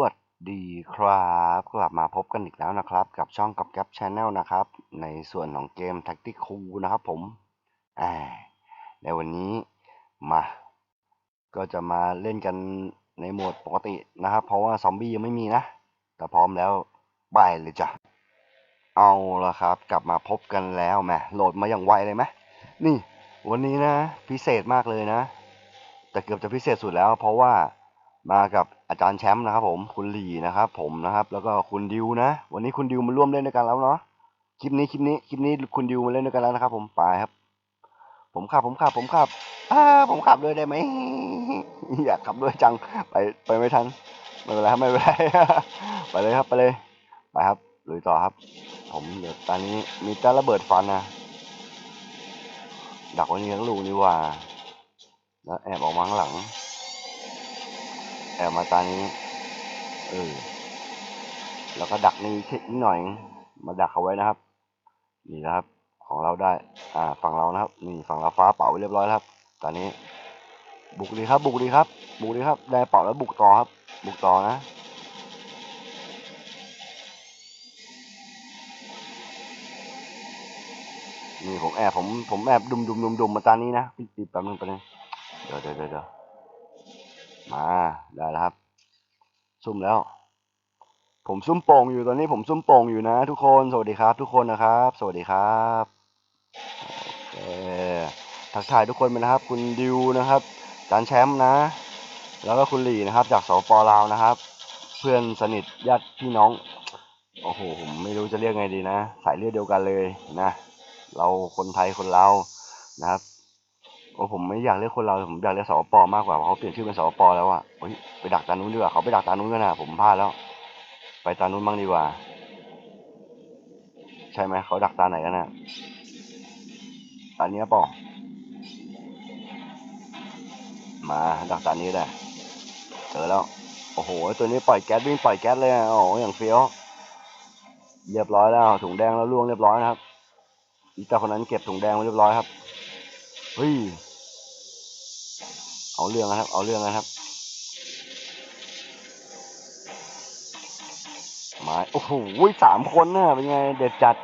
วัสดีครับ กลับมาพบกันอีกแล้วนะครับ กับช่องกับแก๊ปชาแนลนะครับ ในส่วนของเกม Tactic c o o นะครับผมอในวันนี้มา ก็จะมาเล่นกันในโหมดปกตินะครับ เพราะว่าซอมบี้ยังไม่มีนะ แต่พร้อมแล้วไปเลยจ้ะ เอาละครับ กลับมาพบกันแล้วแหมโหลดมาอย่างไวเลยไหมนี่ วันนี้นะ พิเศษมากเลยนะ แต่เกือบจะพิเศษสุดแล้ว เพราะว่า มากับอาจารย์แชมป์นะครับผมคุณหลีนะครับ ผมนะครับ แล้วก็คุณดิวนะ วันนี้คุณดิวมาร่วมเล่นด้วยกันแล้วเนาะคลิปนี้คลิปนี้คลิปนี้คุณดิวมาเล่นด้วยกันแล้วนะครับ ผมไปครับ ผมขับผมขับผมขับอ่าผมขับด้วยได้ไหมอยากขับด้วยจังไปไปไม่ทันไม่เป็นไรครับไม่เป็นไรไปเลยครับไปเลยไปครับลุยต่อครับ ผมเดี๋ยวตอนนี้มีแต่ระเบิดฟันนะดักไว้นี่ทั้งลูกนี่ว่า แล้วแอบออกมาข้างหลัง แอบมาตานี้ เออ แล้วก็ดักนี่นิดหน่อย มาดักเขาไว้นะครับ นี่นะครับ ของเราได้ อ่า ฝั่งเรานะครับ นี่ฝั่งเราฟ้าเป่าไว้เรียบร้อยแล้วครับ ตอนนี้ บุกดีครับ บุกดีครับ บุกดีครับ ได้เป่าแล้วบุกต่อครับ บุกต่อนะนี่ผมแอบผมผมแอบดุมดุมดุมดุมมาตานี้นะปิดปิดแป๊บนึงแป๊บนึงเดี๋ยเดี๋ยวเดี๋ยวเดี๋ยว มาได้แล้วครับ ซุ่มแล้ว ผมซุ่มโป่งอยู่ตอนนี้ผมซุ่มโป่งอยู่นะ ทุกคน สวัสดีครับ ทุกคนนะครับ สวัสดีครับโอเคทักทายทุกคนไปนะครับ คุณดิวนะครับจานแชมป์นะ แล้วก็คุณหลีนะครับ จากสปลาวนะครับ เพื่อนสนิทญาติพี่น้อง โอ้โหผมไม่รู้จะเรียกไงดีนะ สายเลือดเดียวกันเลยนะ เราคนไทยคนเราวนะครับ โอ้ผมไม่อยากเรียกคนเราผมอยากเรียกสปมากกว่าเพราะเขาเปลี่ยนชื่อเป็นสปแล้วอะเฮ้ยไปดักตานู้นดีกว่าเขาไปดักตานู้นกันนะผมพลาดแล้ว ไปตานู้นบ้างดีกว่า ใช่ไหมเขาดักตาไหนกันนะตาเนี้ยปล่ามาดักตานี้แหละเจอแล้วโอ้โหตัวนี้ปล่อยแก๊สวิ่งปล่อยแก๊สเลยอะโอ้อย่างเฟี้ยวเรียบร้อยแล้วถุงแดงแล้วล่วงเรียบร้อยนะครับอีตาคนนั้นเก็บถุงแดงไว้เรียบร้อยครับเฮ้ย เอาเรื่องนะครับ เอาเรื่องนะครับ หมาย โอ้โหสามคนน่ะเป็นไง เด็ดจัด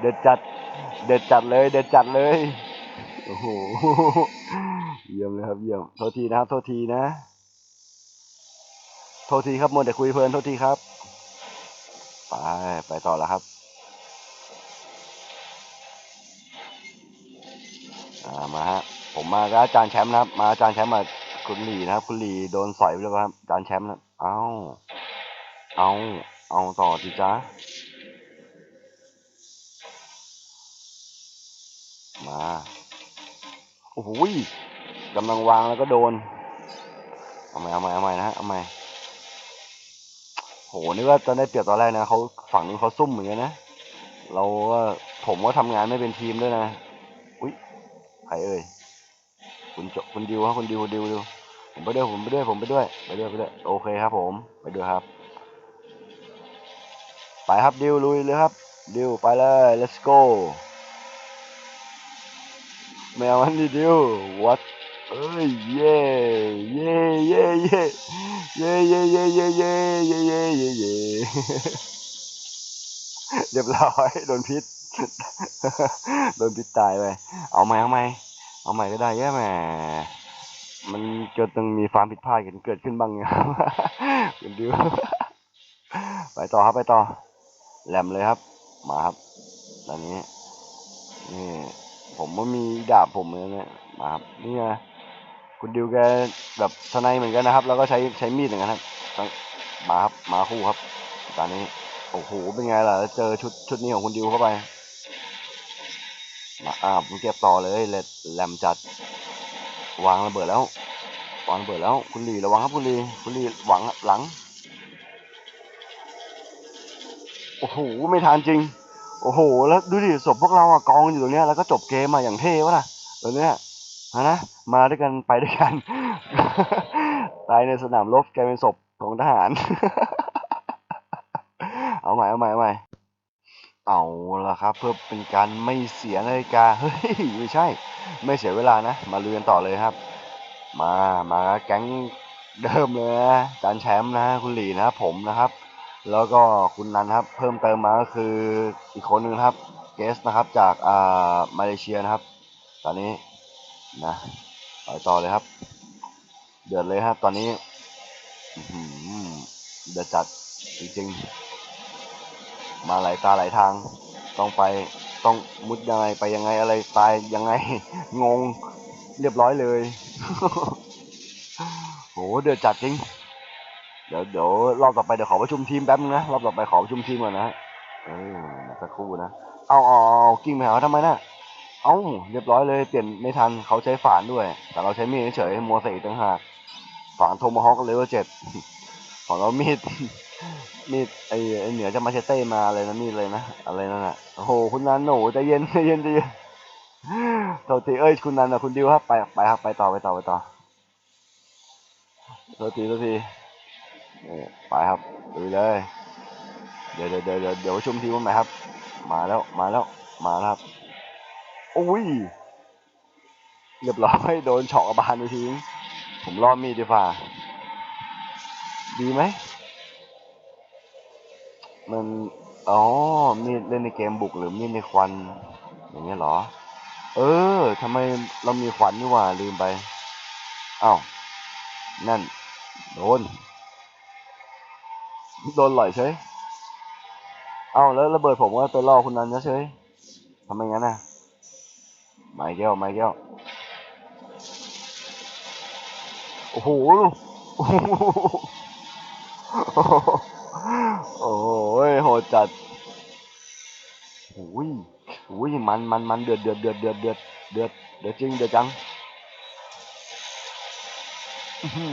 เด็ดจัด เด็ดจัดเลย เด็ดจัดเลย โอ้โห เยี่ยมเลยครับ เยี่ยม โทษทีนะครับ โทษทีนะ โทษทีครับมัวแต่คุยเพลิน โทษทีครับ ไป ไปต่อแล้วครับอ่ามาฮะ ผมมากับอาจารย์แชมป์นะครับ มาอาจารย์แชมป์มาคุณหลีนะครับ คุณหลีโดนสอยไปแล้วครับอาจารย์แชมป์นะเอ้าเอา เอาต่อทีจ้ามา โอ้โหกำลังวางแล้วก็โดน เอาใหม่เอาใหม่เอาใหม่นะฮะเอาใหม่โหนึกว่าจะได้เปรียบตอนแรกนะเขาฝั่งนู้นเขาซุ่มเหมือนกันนะ เราก็ผมก็ทำงานไม่เป็นทีมด้วยนะ อุ้ยใครเอ่ย คุณโจคุณดิวครับคุณดิวคุณดิวดิวผมไปด้วยผมไปด้วยผมไปด้วยไปด้วยไปด้วยโอเคครับ ผมไปด้วยครับ ไปครับดิวลุยเลยครับดิวไปเลย let's go แมวมันดิดิว what เอ้ยเย่เย่เย่เย่เย่เย่เย่เย่เย่เย่เย่เย่เย่เรียบร้อยโดนพิษโดนพิษตายไปเอาใหมเอาใหม เอาใหม่ก็ได้แย่แหมมันเกิดต้องมีความผิดพลาดกันเกิดขึ้นบ้างเนี่ยคุณดิวไปต่อครับไปต่อ แหลมเลยครับ มาครับ ตอนนี้ นี่ ผมว่มีดาบผมเหมือนนเนี่ยมาครับนี่ไงคุณดิวแกแบบสไนเหมือนกันนะครับ แล้วก็ใช้ใช้มีดเหมือนกันครับมาครับมาคู่ครับตอนนี้โอ้โหเป็นไงล่ะเจอชุดชุดนี้ของคุณดิวเข้าไป มาอ่าผมเก็บต่อเลยแหลมจัด วางระเบิดแล้ววางระเบิดแล้ว คุณลีระวังครับคุณลีคุณลีหวังหลัง โอ้โหไม่ทานจริง โอ้โห แล้วดูดิศพพวกเราอะกองอยู่ตรงเนี้ยแล้วก็จบเกมมาอย่างเท่วะล่ะตรงเนี้ยฮะนะมาด้วยกันไปด้วยกัน ตายในสนามรบกลายเป็นศพของทหาร เอาใหม่เอาใหม่เอาใหม่ เอาละครับ เพื่อเป็นการไม่เสียนาฬิกาเฮ้ยไม่ใช่ ไม่เสียเวลานะ มาลุยนต่อเลยครับ มามาแก๊งเดิมเลยนะจานแชมป์นะคุณหลีนะผมนะครับ แล้วก็คุณนันครับ เพิ่มเติมมาก็คืออีกคนหนึ่งครับเกสนะครับจากอ่ามาเลเซียนะครับ ตอนนี้นะไปต่อเลยครับ เดือดเลยครับ ตอนนี้อื้อหือเดือดจัดจริงๆ มาหลายตาหลายทาง ต้องไปต้องมุดยังไงไปยังไงอะไรตายยังไง งงเรียบร้อยเลย โหเดือดจัดจริง เดี๋ยวเดี๋ยวรอบต่อไปเดี๋ยวขอประชุมทีมแป๊บนึงนะรอบต่อไปขอประชุมทีมก่อนนะเออสักครู่นะเอาเอาเอากิ้งไปหาทำไมนะเอ้าเรียบร้อยเลยเปลี่ยนไม่ทันเขาใช้ฝานด้วย แต่เราใช้มีดเฉยมัวใส่อีกต่างหากฝานโทมฮอคเลเวลเจ็ดของเรามีด มีดไอไอเหนือจะมาเชเต้มาเลยนะมีดเลยนะอะไรนั่นน่ะโอ้โหคุณนันโหนูใจเย็นใจเย็นใจเย็นโทษทีเอ้ยคุณนันนะคุณดิวครับไปไปครับไปต่อไปต่อไปต่อโทษทีโทษทีเออไปครับดูเลยเดี๋ยวเดี๋ยวเดี๋ยวเดี๋ยวเดี๋ยวปชุมทีมวันใหมครับ มาแล้วมาแล้วมาแล้วครับโอ้ยเรียบร้อยโดนเฉาะบาลไปทิ้งผมรอดมีดดีกว่าดีไหม มันอ๋อมีดเล่นในเกมบุกหรือมีดในควัน อย่างเงี้ยเหรอ เออทำไมเรามีขวัญนี่หว่าลืมไปอ้าวนั่น โดน โดนหล่อยเฉยเอ้าแล้วระเบิดผมก็ไปล่อคุณนั้นนะเฉยทำไมงั้นน่ะไม่แก้วไม่แก้วโอ้โหโอ้โหโอ้โห จัดโอ้ยโอ้ยมันมันมันเดือดเดือดเดือดเดือดเดือดเดือดเดือดจริงเดือดจังมือหือ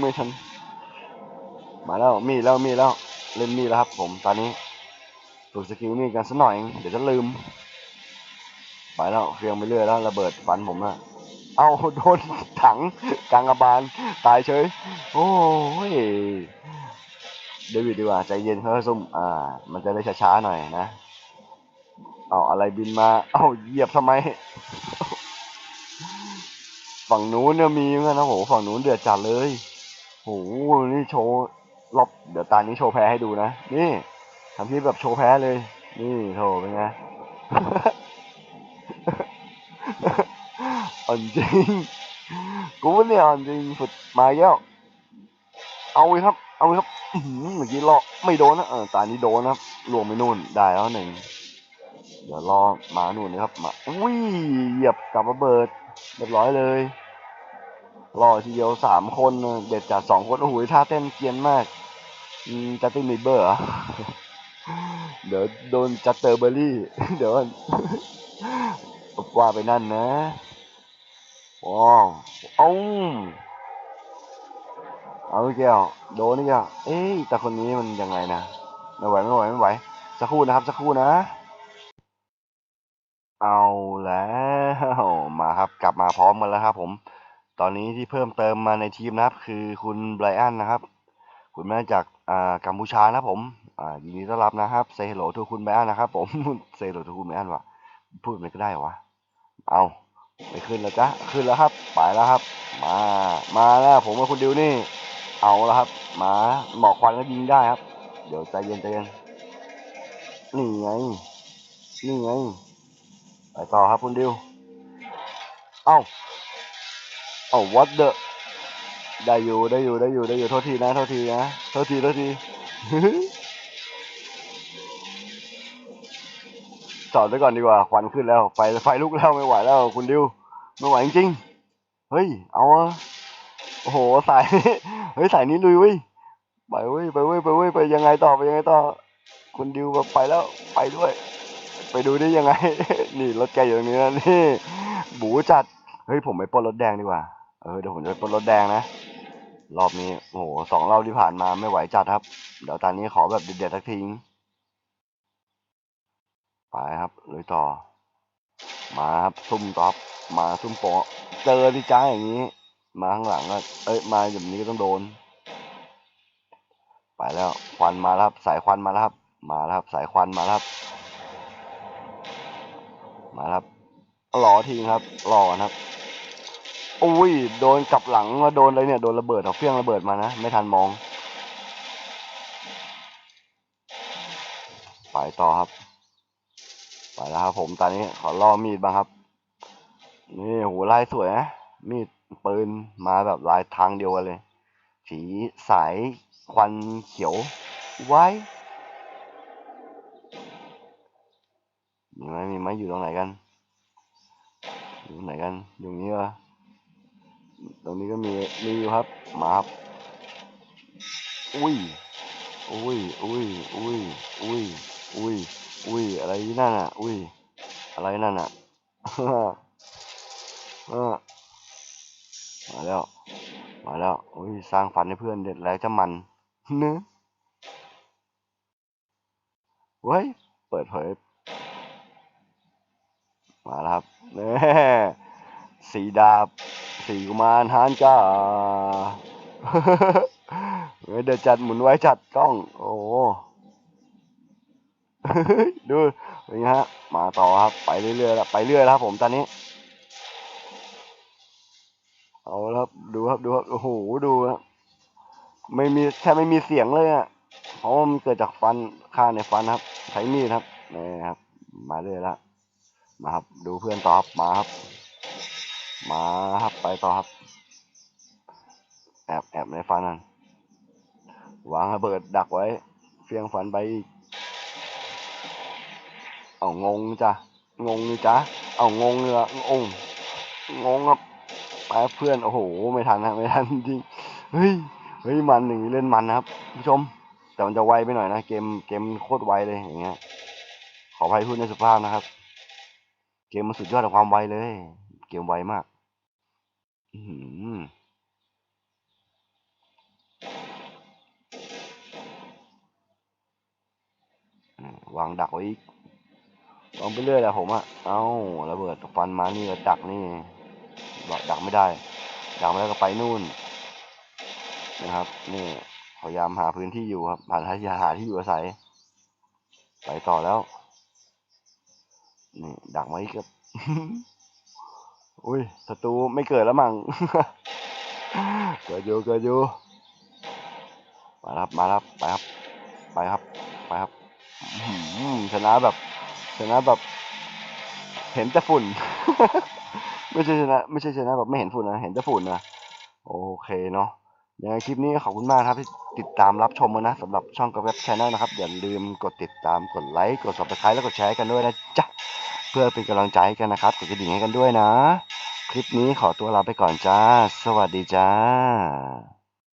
ไม่ทัน มาแล้วมีแล้วมีแล้ว เล่นมีแล้วครับ ผมตอนนี้ฝึกสกิลมีกันสักหน่อย เดี๋ยวจะลืม ไปแล้วเครื่องไปเรื่อยแล้วระเบิดฟันผมนะเอาโดนถังกลางกระบาลตายเฉย โอ้ย เดวิดดีกว่าใจเย็นเฮ้ยซุ่มอ่า มันจะได้ช้าๆหน่อยนะ เอาอะไรบินมา เอาเหยียบทำไม ฝั่งนู้นเนี่ยมีเหมือนกันนะโหฝั่งนู้นเดือดจัดเลยโหนี่โชว์รอบเดี๋ยวตานี้โชว์แพ้ให้ดูนะ นี่ทำที่แบบโชว์แพ้เลย นี่โถเป็นไงอ่อนจริง กูเนี่ยอ่อนจริงฝึกมาแล้วเอาเลยครับ เอาเลยครับเมื่อกี้เลาะไม่โดนนะเออตานี้โดนนะครับลวงไปนู่นได้แล้วหนึ่งเดี๋ยวรอมาหนู่นนะครับมาอุ้ยเหยียบกับระเบิดเรียบร้อยเลยรอทีเดียวสามคนเด็ดจัดสองคนโอ้โหท่าเต้นเกียนมากอืมจัตตินบีเบอร์เหรอเดี๋ยวโดนจัตเตอร์เบอร์รี่ เดี๋ยวก่อนว่าไปนั่นนะว้าวเอ้า เอาอีกแก้วโดนนี่แก้วเอ้ยแต่คนนี้มันยังไงนะไม่ไหวไม่ไหวไม่ไหวสักครู่นะครับสักครู่นะ เอาแล้วมาครับ กลับมาพร้อมกันแล้วครับ ผม ตอนนี้ที่เพิ่มเติมมาในทีมนะครับ คือคุณไบรอันนะครับ คุณมาจากอ่ากัมพูชานะผมอ่ายินดีต้อนรับนะครับเซฮัลโหลทูคุณไบรอันนะครับผมเซฮัลโหลทูคุณไบรอันวะพูดมันก็ได้วะเอาไปขึ้นแล้วจ้ะขึ้นแล้วครับ ไปแล้วครับ มา มาแล้วผมกับคุณดิวนี่ เอาแล้วครับหมาหมอกควันก็ยิงได้ครับ เดี๋ยวใจเย็นใจเย็นนี่ไงนี่ไงไปต่อครับคุณดิวเอ้าเอ้า what the ได้อยู่ได้อยู่ได้อยู่ได้อยู่โทษทีนะโทษทีนะโทษทีโทษทีจอดไว้ก่อนดีกว่าควันขึ้นแล้วไฟไฟลุกแล้วไม่ไหวแล้วคุณดิวไม่ไหวจริงๆเฮ้ยเอาอะ อ้โหสายเฮ้ยสายนี้ลุยเว้ยไปเว้ยไปเว้ยไปเว้ยไปยังไงต่อไปยังไงต่อคุณดิวแบบไปแล้วไปด้วย ไปดูได้ยังไง นี่รถแกอยู่ตรงนี้นะนี่บูจัดเฮ้ยผมไปปล้นรถแดงดีกว่าเออเดี๋ยวผมจะไปปล้นรถแดงนะรอบนี้โอ้โหสองรอบที่ผ่านมาไม่ไหวจัดครับ เดี๋ยวตอนนี้ขอแบบเด็ดๆสักทีไปครับเลยต่อ มาครับซุ่มท็อปมาซุ่มโปะเจอที่จ้าอย่างนี้ มาข้างหลังก็เอ้ย มาอย่างนี้ก็ต้องโดน ไปแล้ว ควันมาแล้วครับ สายควันมาแล้วครับ มาแล้วครับ สายควันมาแล้วครับ มาครับรอทีครับรอก่อครับ อุ้ย โดนกลับหลังมาโดนอะไรเนี่ย โดนระเบิดเอาเฟี้ยงระเบิดมานะ ไม่ทันมอง ไปต่อครับ ไปแล้วครับผม ตอนนี้ขอล่อมีดบ้างครับ นี่โหลายสวยนะ มีด ปืนมาแบบลายทางเดียวกันเลย สีสายควันเขียวไว้มีไหมมีไหมอยู่ตรงไหนกันอยู่ไหนกันอยู่นี้วะตรงนี้ก็มีมีอยู่ครับมาครับอุ้ยอุ้ยอุ้ยอุ้ยอุ้ยอุ้ยอุ้ยอะไรนั่นอะอุ้ยอะไรนั่นอะ มาแล้ว มาแล้วอุ้ยสร้างฝันให้เพื่อนเด็ดแล้วจะมันเนื้อเว้ย เปิดเผย มาแล้วครับเนี่สีดาบ สีกุมารฮานจ้าเฮ้ยเดี๋ยวจัดหมุนไว้จัดกล้อง โอ้โหดูเป็นไงฮะ มาต่อครับ ไปเรื่อยๆแล้วไปเรื่อยแล้วครับผมตอนนี้ เอาละครับดูครับดูครับโอ้โหดูครับไม่มีแทบไม่มีเสียงเลยอะเพราะมันเกิดจากฟันฆ่าในฟันครับ ใช้มีดครับนี่ครับ มาเรื่อยล้วมาครับ ดูเพื่อนต่อครับมาครับ มาครับไปต่อครับ แอบแอบในฟันนั่นวางระเบิดดักไว้เฟียงฟันไปอีกเอางงจ้ะงงนี่จ้ะเอางงเลยละงงงงครับ ไปเพื่อน โอ้โห ไม่ทันนะไม่ทันจริง เฮ้ย เฮ้ย มันอย่งเล่นมันนะครับผู้ชม แต่มันจะไวไปหน่อยนะ เกม เกมโคตรไวเลยอย่างเงี้ย ขออภัยพูดในสุภาพนะครับ เกมมันสุดยอดของความไวเลย เกมไวมาก อืมวางดักไว้อีกวางไปเรื่อยแหละผมอะ เอ้าระเบิดฟันมานี่ก็ดักนี่ ดักไม่ได้ ดักไม่ได้ก็ไปนู่น นะครับ นี่พยายามหาพื้นที่อยู่ครับหาที่หาที่อยู่อาศัย ไปต่อแล้วนี่ดักไว้อีกครับอุ้ยศัตรูไม่เกิดแล้วมั้งเกิดอยู่เกิดอยู่มาครับมาครับไปครับ ไปครับ ไปครับชนะแบบชนะแบบ เห็นแต่ฝุ่น ไม่ใช่ชนะไม่ใช่ชนะแบบไม่เห็นฝุ่นนะเห็นแต่ฝุ่นนะโอเคเนาะยังไงคลิปนี้ขอบคุณมากครับที่ติดตามรับชมนะสำหรับช่องกับเว็บช anel นะครับอย่าลืมกดติดตามกดไลค์กด subscribe แล้วกดแชร์กันด้วยนะจ๊ะเพื่อเป็นกำลังใจให้กันนะครับกดกระดิ่งให้กันด้วยนะ คลิปนี้ขอตัวลาไปก่อนจ้า สวัสดีจ้า